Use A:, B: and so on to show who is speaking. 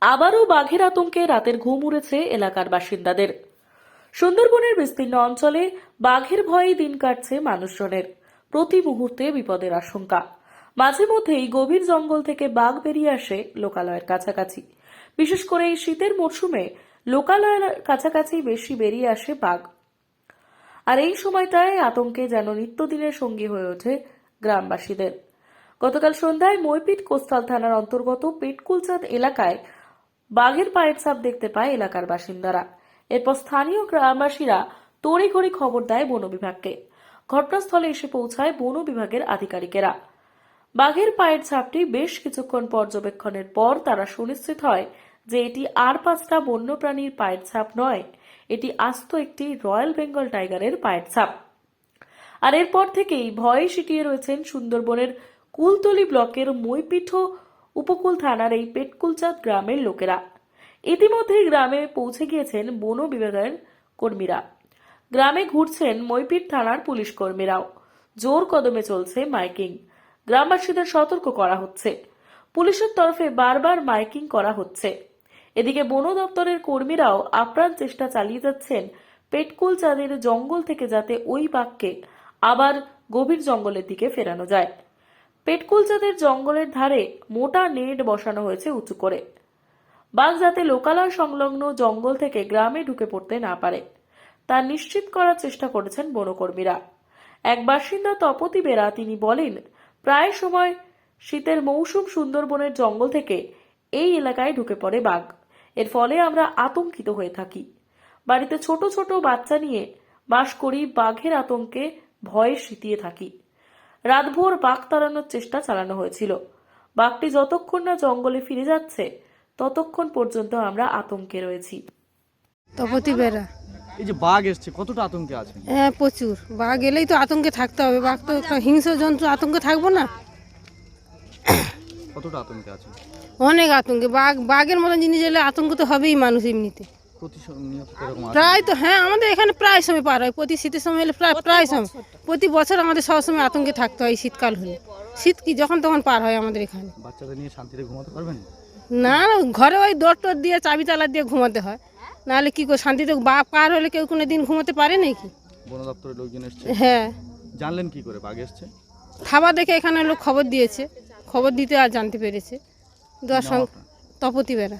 A: আবারও বাঘের আতঙ্কে রাতের ঘুম উড়েছে এলাকার বাসিন্দাদের। সুন্দরবনের বিস্তীর্ণ অঞ্চলে বাঘের ভয়ে দিন কাটছে মানুষজনের। প্রতি মুহূর্তে বিপদের আশঙ্কা। মাঝে মধ্যেই গভীর জঙ্গল থেকে বাঘ বেরিয়ে আসে লোকালয়ের কাছাকাছি। বিশেষ করে এই শীতের মরশুমে লোকালয়ের কাছাকাছি বেশি বেরিয়ে আসে বাঘ। আর এই সময়টায় আতঙ্কে যেন নিত্যদিনের সঙ্গী হয়ে ওঠে গ্রামবাসীদের। গতকাল সন্ধ্যায় মইপিট কোস্তাল থানার অন্তর্গত পেটকুলচাঁদ এলাকায় বাঘের পায়ের ছাপ দেখতে পায় এলাকার বাসিন্দারা। এরপর স্থানীয় গ্রামবাসীরা তড়িঘড়ি খবর দেয় বন বিভাগকে। ঘটনাস্থলে এসে পৌঁছায় বন বিভাগের আধিকারিকেরা। বাঘের পায়ের ছাপটি বেশ কিছুক্ষণ পর্যবেক্ষণের পর তারা সুনিশ্চিত হয় যে এটি আর পাঁচটা বন্যপ্রাণীর পায়ের ছাপ নয়, এটি আস্ত একটি রয়্যাল বেঙ্গল টাইগারের পায়ের ছাপ। আর এরপর থেকেই ভয়ে সিটিয়ে রয়েছেন সুন্দরবনের কুলতলি ব্লকের মইপিঠ উপকূল থানার এই পেটকুলচাঁদ গ্রামের লোকেরা। ইতিমধ্যেই গ্রামে পৌঁছে গিয়েছেন বন বিভাগের কর্মীরা। গ্রামে ঘুরছেন মইপিট থানার পুলিশ কর্মীরাও। জোর কদমে চলছে মাইকিং। গ্রামবাসীদের সতর্ক করা হচ্ছে। পুলিশের তরফে বারবার মাইকিং করা হচ্ছে। এদিকে বন দপ্তরের কর্মীরাও আপ্রাণ চেষ্টা চালিয়ে যাচ্ছেন পেটকুল চাঁদের জঙ্গল থেকে যাতে ওই বাঘকে আবার গভীর জঙ্গলের দিকে ফেরানো যায়। পেটকুল চাঁদের জঙ্গলের ধারে মোটা নেট বসানো হয়েছে উঁচু করে। বাঘ যাতে লোকালয় সংলগ্ন জঙ্গল থেকে গ্রামে ঢুকে পড়তে না পারে। তা নিশ্চিত করার চেষ্টা করেছেন বনকর্মীরা। এক বাসিন্দা তপতি বেরা তিনি বলেন, প্রায় সময় শীতের মৌসুম সুন্দরবনের জঙ্গল থেকে এই এলাকায় ঢুকে পড়ে বাঘ। এর ফলে আমরা আতঙ্কিত হয়ে থাকি। বাড়িতে ছোট ছোট বাচ্চা নিয়ে বাস করি, বাঘের আতঙ্কে ভয়ে সিতিয়ে থাকি। রাতভর বাঘ তাড়ানোর চেষ্টা চালানো হয়েছিল। বাঘটি যতক্ষণ না জঙ্গলে ফিরে যাচ্ছে ততক্ষণ পর্যন্ত আমরা আতঙ্কে রয়েছি।
B: তপতি বেড়া
C: এই যে বাঘ এসছে কতটা আতঙ্কে আছেন?
B: হ্যাঁ প্রচুর। বাঘ এলেই তো আতঙ্কে থাকতে হবে। বাঘ তো একটা হিংস্র জন্তু আতঙ্কে থাকব না?
C: কতটা আতঙ্কে আছেন?
B: অনেক আতঙ্কে। বাঘ বাঘের মতন জিনিস এলে আতঙ্ক তো হবেই মানুষ এমনিতে।
C: আছে
B: প্রায় তো হ্যাঁ আমাদের এখানে প্রায় সময় পার হয়। প্রতি শীতের সময় হলে প্রায় প্রায় সময়। প্রতি বছর আমাদের সবসময় আতঙ্কে থাকতে হয় শীতকাল হলে। শীত কি যখন তখন পার হয় আমাদের এখানে।
C: বাচ্চাদের নিয়ে শান্তিতে ঘুমাতে পারবেন?
B: না না ঘরে ওই দর টর দিয়ে চাবি তালা দিয়ে ঘুমাতে হয়। নাহলে কি করে শান্তিতে বাঘ পার হলে কেউ কোনো দিন ঘুমাতে পারে নাকি?
C: বন দপ্তরের লোকজন এসছে।
B: হ্যাঁ।
C: জানলেন কি করে? বাঘ এসছে?
B: খাবার দেখে এখানে লোক খবর দিয়েছে। খবর দিতে আর জানতে পেরেছে। সঙ্গে তপতি বেড়া